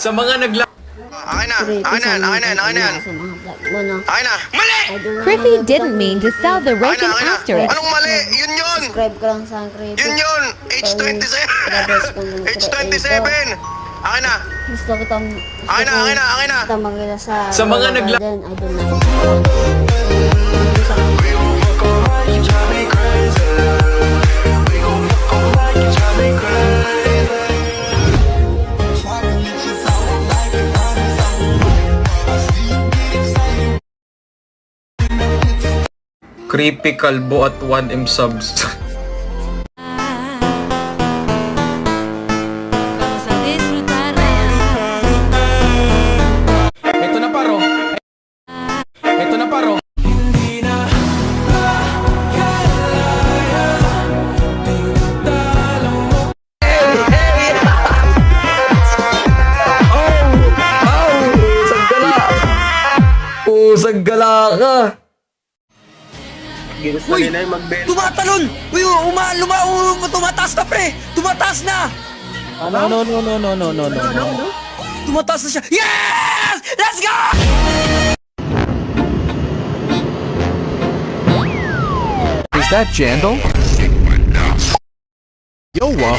Sa mga nagla... Akin na, akin na, akin na, akin na. Mali! Griffey didn't mean to sell the Reagan akin na, Anong mali? Yun yun! Subscribe lang sa akin, Yun yun! H27! H27! Akin na! Gusto ko tang... Akin na, akin na, akin na! Sa... Mga nagla- I don't know. Creepy kalbo at 1M subs. Ito na paro. Ito na paro. Pusag gala ka. Uy! Tumatalon! Uy, uma, luma, um, tumataas na pre! Tumataas na! No, no, no, no, no, no, no, no, no. Tumataas na siya! Yes! Let's go! Is that Jandal? Yo, uh,